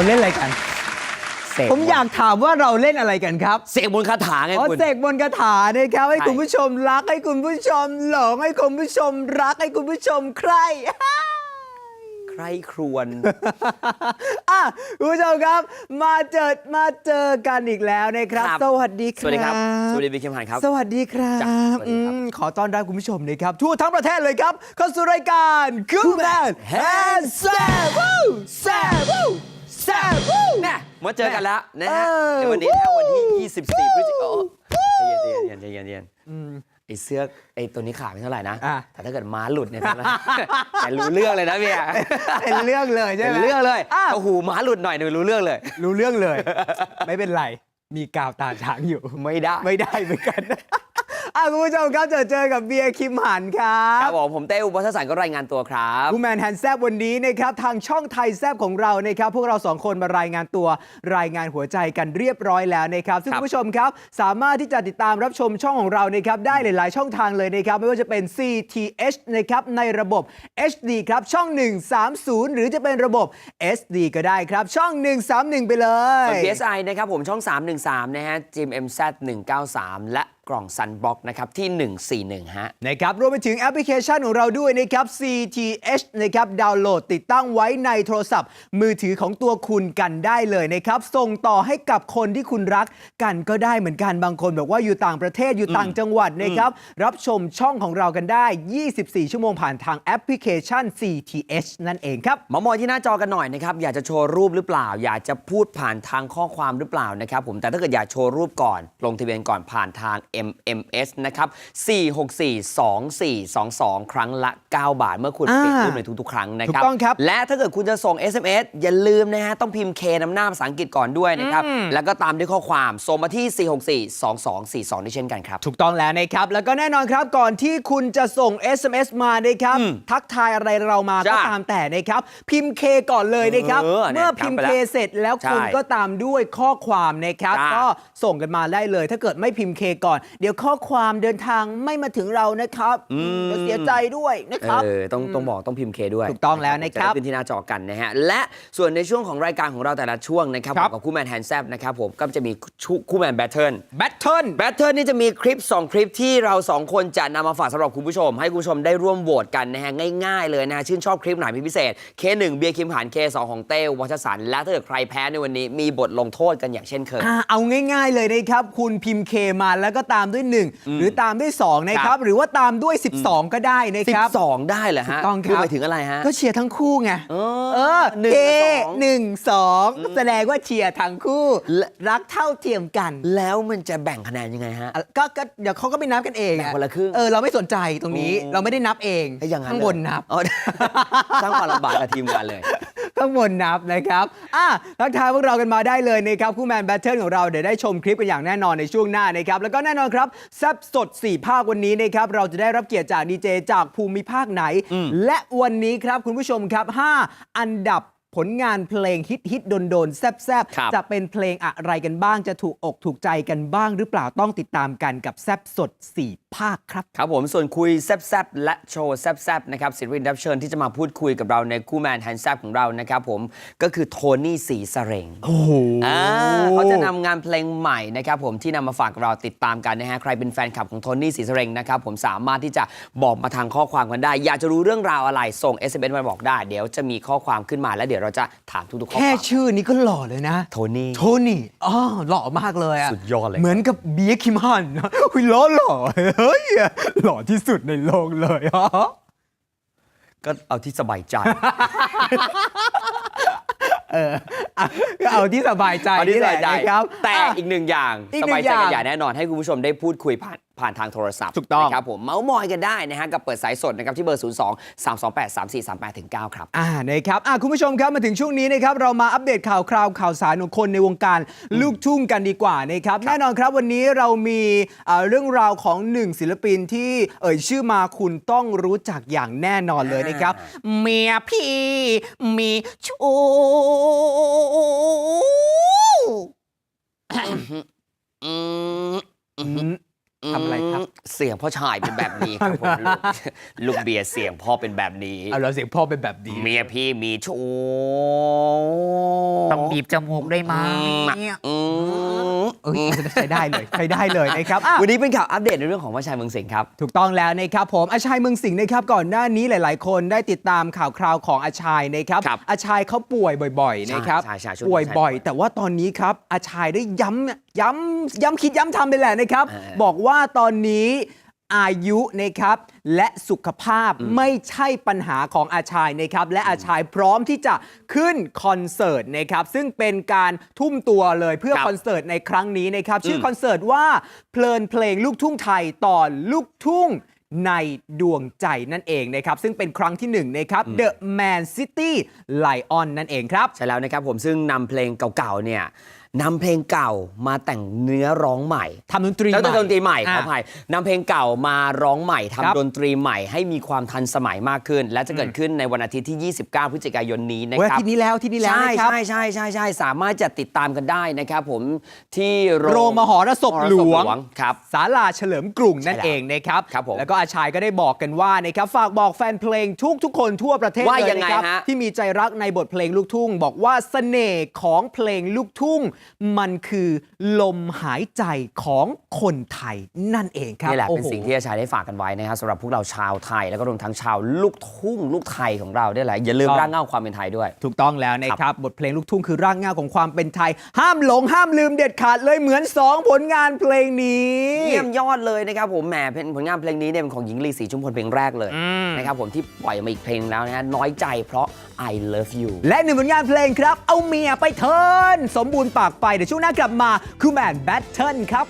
เราเล่นอะไรกัน เสกผมอยากถามว่าเราเล่นอะไรกันครับเสกมนต์คาถาไงอ๋อคุณ เสกบนต์คาถานะครับ ให้ใช่ คุณผู้ชมรักให้คุณผู้ชมหลงให้คุณผู้ชมรักให้คุณผู้ชมใคร ใครครวน อะคุณผู้ชมครับ มาเจอมาเจอกันอีกแล้วนะครับ ครับ สวัสดีครับ สวัสดีครับ สวัสดีพี่เข้มหันครับ สวัสดีครับจ้ะสวัสดีครับอืมขอต้อนรับคุณผู้ชมนะครับ ทั่วทั้งประเทศเลยครับเข้าสู่รายการคูแมนแฮนด์ แซ่บวู้แซ่บวู้แซ่บวู้แน่มาเจอกันแล้วนะฮะเออในวันนี้นะวันที่ 24 พฤศจิกายนใจเย็นใจเย็นใจเย็นใจเย็นไอเสื้อไอตัวนี้ขาไม่เท่าไหร่นะอะแต่ถ้าเกิดม้าหลุดเนี่ยนะแต่รู้เรื่องเลยนะพี่อะเป็นเรื่องเลยใช่เป็นไหมเรื่องเลยอ้าวโอ้โหม้าหลุดหน่อยหนึ่งรู้เรื่องเลย รู้เรื่องเลย ไม่เป็นไร มีกาวตาช้างอยู่ ไม่ได้ ไม่ได้เหมือนกัน อะคุณผู้ชมครับเจอเจอกับเบียร์คิมหันครัครับบผมผมเต้อุปสสันก็รายงานตัวครับกูแมนแฮนด์แซบวันนี้นะครับทางช่องไทยแซบของเรานะครับพวกเราสองคนมารายงานตัวรายงานหัวใจกันเรียบร้อยแล้วนะครับซึ่งครัคุบณผู้ชมครับสามารถที่จะติดตามรับชมช่องของเรานะครับได้หลาย ๆ ช่องทางเลยนะครับไม่ว่าจะเป็น CTH นะครับในระบบ HD ครับช่อง 130 หรือจะเป็นระบบ SD ก็ได้ครับช่อง 131 ไปเลย ส่วน PSI นะครับผมช่อง 313 นะฮะ GMMZ 193 และ กล่อง Sunbox นะครับที่ 141 ฮะ นะครับรวมไปถึงแอปพลิเคชันของเราด้วยนะครับ CTH นะครับดาวน์โหลดติดตั้งไว้ในโทรศัพท์ มือถือของตัวคุณกันได้เลยนะครับ ส่งต่อให้กับคนที่คุณรักกันก็ได้เหมือนกันบางคนบอกว่าอยู่ต่างประเทศอยู่ต่างจังหวัดนะครับรับชมช่องของเรากันได้ 24 ชั่วโมงผ่านทางแอปพลิเคชัน CTH นั่นเองครับ มามองที่หน้าจอกันหน่อยนะครับ อยากจะโชว์รูปหรือเปล่า อยากจะพูดผ่านทางข้อความหรือเปล่านะครับผมแต่ถ้าเกิดอยากโชว์รูปก่อน ลงทะเบียนก่อนผ่านทาง MMS นะครับ 4642422 ครั้งละ 9 บาท เมื่อคุณอ่าเปลี่ยนรูปในทุกๆ ครั้งนะครับ ถูกต้องครับ และถ้าเกิดคุณจะส่ง SMS อย่าลืมนะฮะ ต้องพิมพ์ K นำหน้าภาษาอังกฤษก่อนด้วยนะครับ แล้วก็ตามด้วยข้อความส่งมาที่ 4642242นี่เช่นกันครับ ถูกต้องแล้วนะครับ แล้วก็แน่นอนครับก่อนที่คุณจะส่ง SMS มานะครับ ทักทายอะไรเรามาก็จ้ะตามแต่นะครับ พิมพ์เคก่อนเลยนะครับเออเนี่ยเมื่อพิมพ์จำไปเคแล้วเสร็จแล้วคุณใช่ก็ตามด้วยข้อความนะครับ จ้ะ ก็ส่งกันมาได้เลย ถ้าเกิดไม่พิมพ์เคก่อนเดี๋ยวข้อความเดินทางไม่มาถึงเรานะครับจะเสียใจด้วยนะครับ เออต้องต้องบอกต้องพิมพ์เคด้วยถูกต้องแล้วนะครับ จได้ขึ้นที่หน้าจอกันนะฮะ และส่วนในช่วงของรายการของเราแต่ละช่วงนะครับครับผมกับคู่แมนแฮนด์แซบนะครับผมก็จะมีชุคู่แมนแบทเทิล แบทเทิล แบทเทิลนี่จะมีคลิป 2 คลิปที่เรา 2 คนจะนำมาฝากสำหรับคุณผู้ชม ให้คุณผู้ชมได้ร่วมโหวตกันนะฮะ ง่ายๆเลยนะฮะชื่นชอบคลิปไหนเป็นพิเศษ K1 เบียร์คิมหาน K2 ของเต้วัชสันต์และถ้าเกิดใครแพ้ในวันนี้มีบทลงโทษกันอย่างเช่นเคย อ่าเอาง่ายๆเลยนะครับ คุณพิมพ์เคมาแล้วก็ตามด้วย 1 หรือตามด้วย2นะคครัรับบหรือว่าตามด้วย 12 ก็ได้นะครับ 12 ได้เหรอฮะถูกต้องครับ หมายถึงอะไรฮะ ก็เชียร์ทั้งคู่ไงเออเออหนึ่งเคกับสอง หนึ่งสองแสดงว่าเชียร์ทั้งคู่และรักเท่าเทียมกัน แล้วมันจะแบ่งคะแนนยังไงฮะ อะก็ก็เดี๋ยวเขาก็ไปนับกันเองแบ่งคนละครึ่งเออเราไม่สนใจตรงนี้ โอ้ เราไม่ได้นับเองไอ้อย่างนั้นข้างบนนับ อ๋อ สร้างความลำบากกับทีมงานเลย ข้างบนนับนะครับอะทักทายพวกเรากันมาได้เลยนะครับคู่แมนแบทเทิลของเราเดี๋ยวได้ชมคลิปกันอย่างแน่นอนในช่วงหน้านะครับแล้วก็แน่นอนครับแซบสด 4 ภาควันนี้นะครับเราจะได้รับเกียรติจากดีเจจากภูมิภาคไหน และวันนี้ครับคุณผู้ชมครับ 5 อันดับ ผลงานเพลงฮิตฮิตโดนโดนๆแซบแซบครับจะเป็นเพลงอะไรกันบ้างจะถูกอกถูกใจกันบ้างหรือเปล่าต้องติดตามกันกับแซบสด 4 ภาคครับ ครับผมส่วนคุยแซบๆและโชว์แซบๆนะครับศิลปินรับเชิญที่จะมาพูดคุยกับเราในคู่แมนแฮนด์แซบของเรานะครับผมก็คือโทนี่สีสเรงโอ้โหอ่าเขาจะนำงานเพลงใหม่นะครับผมที่นำมาฝากเราติดตามกันนะฮะใครเป็นแฟนคลับของโทนี่สีสเรงนะครับผมสามารถที่จะบอกมาทางข้อความกันได้ อยากจะรู้เรื่องราวอะไรส่ง s อ s มาบอกได้ เดี๋ยวจะมีข้อความขึ้นมาแล้วเดี๋ยวเราจะถามทุกๆข้อคแค่วามชื่อนี้ก็หล่อเลยนะ โทนี่ โทนี่อ๋อหล่อมากเลยอะสุดยอดเลย เหมือนกับเบียร์คิมฮันนะคุยล้อหล่อเฮ้ยหล่อที่สุดในโลกเลยฮะก็เอาที่สบายใจ อะก็เอาที่สบายใจเอาที่นี่สแหบาละยใจนะครับแต่อะ อีกหนึ่งอย่างอีกสหนึ่งบายใจกันอย่างอย่างแน่นอนให้คุณผู้ชมได้พูดคุยผ่าน ผ่านทางโทรศัพท์ถูกต้องนะครับผมเมาส์มอยกันได้นะฮะกับเปิดสายสดนะครับที่เบอร์ 0 2 3 2 8 3 4 3 8ถึง9ครับอ่านะครับอะคุณผู้ชมครับมาถึงช่วงนี้นะครับเรามาอัปเดตข่าวคราวข่าวสารของคนในวงการลูกทุ่งกันดีกว่านะครับแน่นอนครับวันนี้เรามีอ่าเรื่องราวของหนึ่งศิลปินที่เอ่ยชื่อมาคุณต้องรู้จักอย่างแน่นอนเลยนะครับ เมียพี่มีชู้อืมอืม ทำอะไรครับมเสียงพ่อชายเป็นแบบนี้ครับผมลูกลูกเบียร์เสียงพ่อเป็นแบบนี้ เอาเราเสียงพ่อเป็นแบบนี้เมียพี่มีชู้ต้องบีบจมูกได้ไหมอืมเอ้ยใช้ได้เลยใช้ได้เลยนะครับอะวันนี้เป็นข่าวอัปเดตในเรื่องของพ่อชายเมืองสิงห์ครับ ถูกต้องแล้วนะครับผมอาชัยเมืองสิงห์นะครับก่อนหน้านี้หลาย ๆ คนได้ติดตามข่าวคราวของอาชัยนะครับครับอาชัยเขาป่วยบ่อย ๆ นะครับใช่ใช่ช่วงนี้ป่วยบ่อยใช่แต่ว่าตอนนี้ครับอาชัยได้ย้ำย้ำย้ำคิดย้ำทำไปแหละนะครับเออบอกว่าตอนนี้อายุนะครับและสุขภาพไม่ใช่ปัญหาของอาชัยนะครับและอาชัยพร้อมที่จะขึ้นคอนเสิร์ตนะครับซึ่งเป็นการทุ่มตัวเลยเพื่อครับคอนเสิร์ตในครั้งนี้นะครับชื่อมคอนเสิร์ตว่าเพลินเพลงลูกทุ่งไทยตอนลูกทุ่งในดวงใจนั่นเองนะครับ ซึ่งเป็นครั้งที่หนึ่งนะครับ The Man City Lion นั่นเองครับ ใช่แล้วนะครับผมซึ่งนำเพลงเก่าๆเนี่ย นำเพลงเก่ามาแต่งเนื้อร้องใหม่ทำดนตรีแล้วแต่ดนตรีใหม่ขออะอภัยนำเพลงเก่ามาร้องใหม่ครับทำดนตรีใหม่ให้มีความทันสมัยมากขึ้น และจะเกิดขึ้นในวันอาทิตย์ที่ 29 พฤศจิกายนนี้นะเว้ยครับที่นี้แล้วที่นี้แล้วใช่นะครับใช่ใช่ใช่ใช่สามารถจะติดตามกันได้นะครับผมที่โรงมหรสพหลวง ครับ ศาลาเฉลิมกรุงนั่นใช่แล้วเองนะครับครับผมแล้วก็อาชายก็ได้บอกกันว่านะครับฝากบอกแฟนเพลงทุกทุกๆคนทั่วประเทศว่าเลยยังไงนะครับฮะที่มีใจรักในบทเพลงลูกทุ่ง บอกว่าเสน่ห์ของเพลงลูกทุ่งมันคือลมหายใจของคนไทยนั่นเองครับนี่แหละโอ้เป็นโหสิ่งที่อาชายได้ฝากกันไว้นะครับสำหรับพวกเราชาวไทย แล้วก็รวมทั้งชาวลูกทุ่งลูกไทยของเราด้วยแหละอย่าลืมครับร่างเงาความเป็นไทยด้วย ถูกต้องแล้วนะครับ บทเพลงลูกทุ่งคือรากเหง้าของความเป็นไทย ห้ามหลงห้ามลืมเด็ดขาดเลยเหมือน 2 ผลงานเพลงนี้เยี่ยมยอดเลยนะครับผมแหมเป็นผลงานเพลงนี้เนี่ยเป็นของหญิงลีศรีชุมพลเพลงแรกเลยนะครับผมที่ปล่อยมาอีกเพลงแล้วนะฮะน้อยใจเพราะ I love you และหนึ่งผลงานเพลงครับ เอาเมียไปเทิร์นสมบูรณ์ปากไปเดี๋ยวช่วงหน้ากลับมาคือแมนแบทเทิลครับ